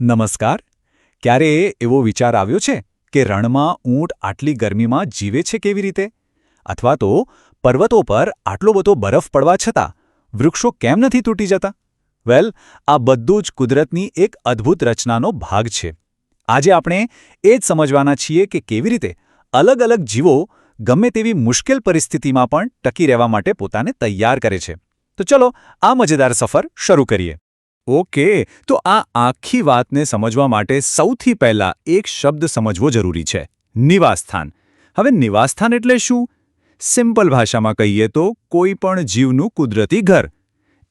નમસ્કાર. ક્યારે એવો વિચાર આવ્યો છે કે રણમાં ઊંટ આટલી ગરમીમાં જીવે છે કેવી રીતે? અથવા તો પર્વતો પર આટલો બધો બરફ પડવા છતાં વૃક્ષો કેમ નથી તૂટી જતા? વેલ, આ બધું જ કુદરતની એક અદ્ભુત રચનાનો ભાગ છે. આજે આપણે એ જ સમજવાના છીએ કે કેવી રીતે અલગ અલગ જીવો ગમે તેવી મુશ્કેલ પરિસ્થિતિમાં પણ ટકી રહેવા માટે પોતાને તૈયાર કરે છે. તો ચલો, આ મજેદાર સફર શરૂ કરીએ. ઓકે, તો આ આખી વાતને સમજવા માટે સૌથી પહેલા એક શબ્દ સમજવો જરૂરી છે. નિવાસસ્થાન. હવે નિવાસસ્થાન એટલે શું? સિમ્પલ ભાષામાં કહીએ તો કોઈ પણ જીવનું કુદરતી ઘર.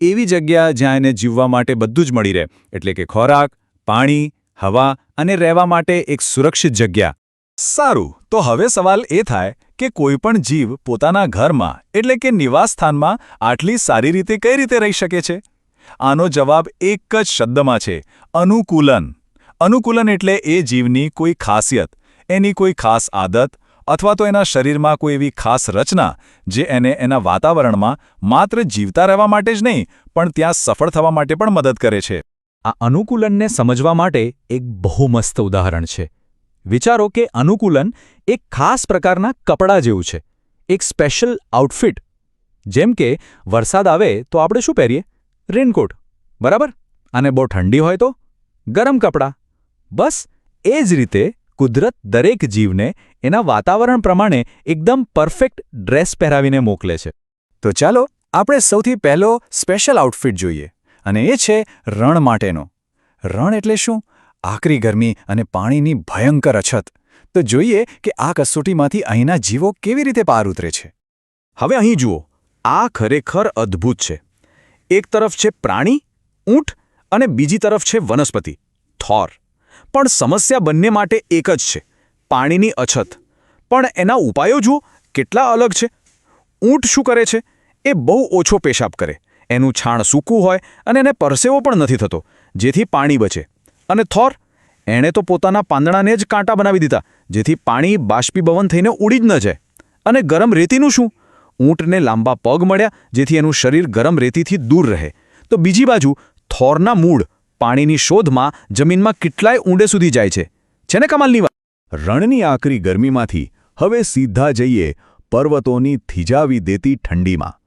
એવી જગ્યા જ્યાં એને જીવવા માટે બધું જ મળી રહે, એટલે કે ખોરાક, પાણી, હવા અને રહેવા માટે એક સુરક્ષિત જગ્યા. સારું, તો હવે સવાલ એ થાય કે કોઈ પણ જીવ પોતાના ઘરમાં, એટલે કે નિવાસસ્થાનમાં, આટલી સારી રીતે કઈ રીતે રહી શકે છે? આનો જવાબ એક જ શબ્દમાં છે, અનુકૂલન. અનુકૂલન એટલે એ જીવની કોઈ ખાસિયત, એની કોઈ ખાસ આદત, અથવા તો એના શરીરમાં કોઈ એવી ખાસ રચના, જે એને એના વાતાવરણમાં માત્ર જીવતા રહેવા માટે જ નહીં, પણ ત્યાં સફળ થવા માટે પણ મદદ કરે છે. આ અનુકૂલનને સમજવા માટે એક બહુ મસ્ત ઉદાહરણ છે. વિચારો કે અનુકૂલન એક ખાસ પ્રકારના કપડાં જેવું છે. એક સ્પેશિયલ આઉટફિટ. જેમ કે વરસાદ આવે તો આપણે શું પહેરીએ? રેનકોટ, બરાબર? અને બહુ ઠંડી હોય તો ગરમ કપડાં. બસ, એ જ રીતે કુદરત દરેક જીવને એના વાતાવરણ પ્રમાણે એકદમ પરફેક્ટ ડ્રેસ પહેરાવીને મોકલે છે. તો ચાલો, આપણે સૌથી પહેલો સ્પેશિયલ આઉટફિટ જોઈએ, અને એ છે રણ માટેનો. રણ એટલે શું? આકરી ગરમી અને પાણીની ભયંકર અછત. તો જોઈએ કે આ કસોટીમાંથી અહીંના જીવો કેવી રીતે પાર ઉતરે છે. હવે અહીં જુઓ, આ ખરેખર અદ્ભુત છે. એક તરફ છે પ્રાણી, ઊંટ અને બીજી તરફ છે વનસ્પતિ, થોર. પણ સમસ્યા બંને માટે એક જ છે, પાણીની અછત. પણ એના ઉપાયો જુઓ, કેટલા અલગ છે. ઊંટ શું કરે છે? એ બહુ ઓછો પેશાબ કરે. એનું છાણ સૂકું હોય અને એને પરસેવો પણ નથી થતો, જેથી પાણી બચે. અને થોર? એણે તો પોતાના પાંદડાને જ કાંટા બનાવી દીધા, જેથી પાણી બાષ્પીભવન થઈને ઉડી જ ન જાય. અને ગરમ રેતીનું શું? ઊંટને લાંબા પગ મળ્યા જેથી એનું શરીર ગરમ રેતીથી દૂર રહે. તો બીજી બાજુ, થોરના મૂળ, પાણીની શોધમાં જમીનમાં કેટલાય ઊંડે સુધી જાય છે. છે ને કમાલની વાત? રણની આકરી ગરમીમાંથી હવે સીધા જઈએ પર્વતોની થીજાવી દેતી ઠંડીમાં.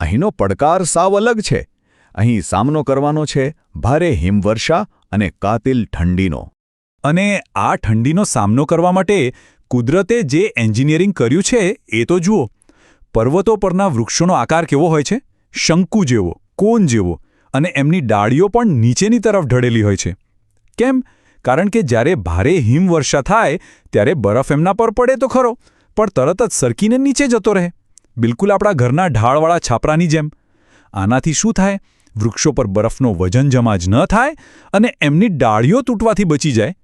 અહીંનો પડકાર સાવ અલગ છે. અહીં સામનો કરવાનો છે ભારે હિમવર્ષા અને કાતિલ ઠંડીનો. અને આ ઠંડીનો સામનો કરવા માટે કુદરતે જે એન્જિનિયરિંગ કર્યું છે એ તો જુઓ. પર્વતો પરના વૃક્ષોનો આકાર કેવો હોય છે? શંકુ જેવો, કોન જેવો અને એમની ડાળીઓ પણ નીચેની તરફ ઢળેલી હોય છે. કેમ? કારણ કે જ્યારે ભારે હિમવર્ષા થાય, ત્યારે બરફ એમના પર પડે તો ખરો, પણ તરત જ સરકીને નીચે જતો રહે. બિલકુલ આપણા ઘરના ઢાળવાળા છાપરાની જેમ. આનાથી શું થાય? વૃક્ષો પર બરફનો વજન જમા જ ન થાય અને એમની ડાળીઓ તૂટવાથી બચી જાય.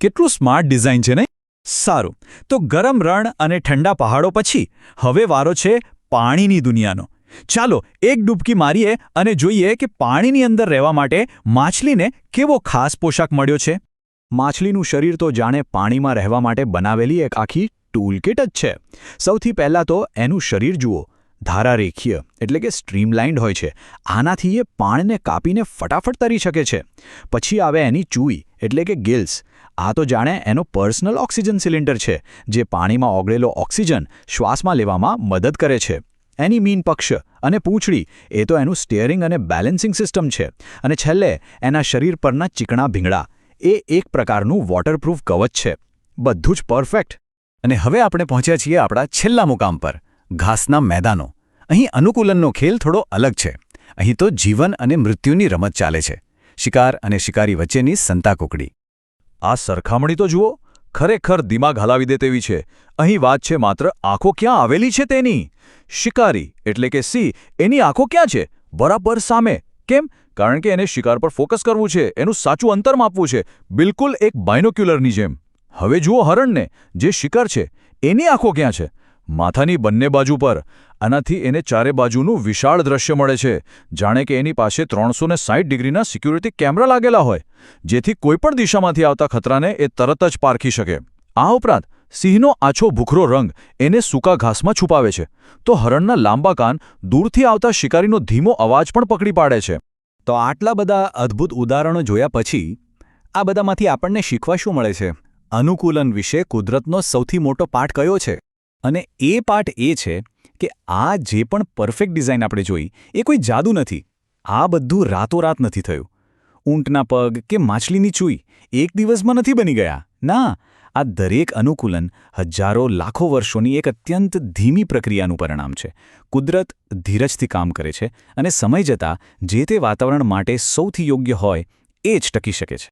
કેટલું સ્માર્ટ ડિઝાઇન છે નહીં? સારું. તો ગરમ રણ અને ઠંડા પહાડો પછી હવે વારો છે પાણીની દુનિયાનો. ચાલો એક ડૂબકી મારીએ અને જોઈએ કે પાણીની અંદર રહેવા માટે માછલીને કેવો ખાસ પોશાક મળ્યો છે. માછલીનું શરીર તો જાણે પાણીમાં રહેવા માટે બનાવેલી એક આખી ટૂલકિટ જ છે. સૌથી પહેલાં તો એનું શરીર જુઓ. ધારારેખીય, એટલે કે સ્ટ્રીમલાઇન્ડ હોય છે. આનાથી એ પાણને કાપીને ફટાફટ તરી શકે છે. પછી આવે એની ચૂઈ, એટલે કે ગિલ્સ. આ તો જાણે એનો પર્સનલ ઓક્સિજન સિલિન્ડર છે, જે પાણીમાં ઓગળેલો ઓક્સિજન શ્વાસમાં લેવામાં મદદ કરે છે. એની મીન પક્ષ અને પૂંછડી, એ તો એનું સ્ટિયરિંગ અને બેલેન્સિંગ સિસ્ટમ છે, અને છેલ્લે એના શરીર પરના ચીકણા ભીંગડા. એ એક પ્રકારનું વોટરપ્રૂફ કવચ છે. બધું જ પરફેક્ટ અને હવે આપણે પહોંચ્યા છીએ આપણા છેલ્લા મુકામ પર, ઘાસના મેદાનો. અહીં અનુકૂલનનો ખેલ થોડો અલગ છે. અહીં તો જીવન અને મૃત્યુની રમત ચાલે છે. શિકાર અને શિકારી વચ્ચેની સંતાકુકડી. આ સરખામણી તો જુઓ, ખરેખર દિમાગ હલાવી દે તેવી છે. અહીં વાત છે માત્ર, આંખો ક્યાં આવેલી છે તેની? શિકારી. એટલે કે, સી, એની આંખો ક્યાં છે? બરાબર સામે. કેમ? કારણ કે એને શિકાર પર ફોકસ કરવું છે. એનું સાચું અંતર માપવું છે. બિલકુલ એક બાયનોક્યુલરની જેમ. હવે જુઓ હરણને, જે શિકાર છે, એની આંખો ક્યાં છે? માથાની બંને બાજુ પર. આનાથી એને ચારે બાજુનું વિશાળ દ્રશ્ય મળે છે. જાણે કે એની પાસે ત્રણસો ડિગ્રીના સિક્યુરિટી કેમેરા લાગેલા હોય. જેથી કોઈપણ દિશામાંથી આવતા ખતરાને એ તરત જ પારખી શકે. આ ઉપરાંત, સિંહનો આછો ભૂખરો રંગ એને સૂકા ઘાસમાં છુપાવે છે. તો હરણના લાંબા કાન દૂરથી આવતા શિકારીનો ધીમો અવાજ પણ પકડી પાડે છે. તો આટલા બધા અદ્ભુત ઉદાહરણો જોયા પછી, આ બધામાંથી આપણને શીખવા શું મળે છે? અનુકૂલન વિશે કુદરતનો સૌથી મોટો પાઠ કયો છે? અને એ પાઠ એ છે કે આ જે પણ પરફેક્ટ ડિઝાઇન આપણે જોઈ, એ કોઈ જાદુ નથી. આ બધું રાતોરાત નથી થયું. ઊંટના પગ કે માછલીની ચૂઈ એક દિવસમાં નથી બની ગયા. ના, આ દરેક અનુકૂલન હજારો લાખો વર્ષોની એક અત્યંત ધીમી પ્રક્રિયાનું પરિણામ છે. કુદરત ધીરજથી કામ કરે છે અને સમય જતાં જે તે વાતાવરણ માટે સૌથી યોગ્ય હોય, એ જ ટકી શકે છે.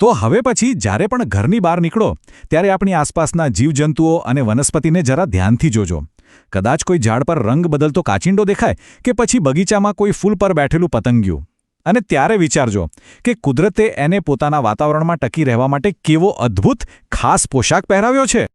તો હવે પછી જ્યારે પણ ઘરની બહાર નીકળો, ત્યારે આપણી આસપાસના જીવજંતુઓ અને વનસ્પતિને જરા ધ્યાનથી જોજો. કદાચ કોઈ ઝાડ પર રંગ બદલતો કાચિંડો દેખાય કે પછી બગીચામાં કોઈ ફૂલ પર બેઠેલું પતંગિયું. અને ત્યારે વિચારજો કે કુદરતે એને પોતાના વાતાવરણમાં ટકી રહેવા માટે કેવો અદ્ભુત ખાસ પોશાક પહેરાવ્યો છે.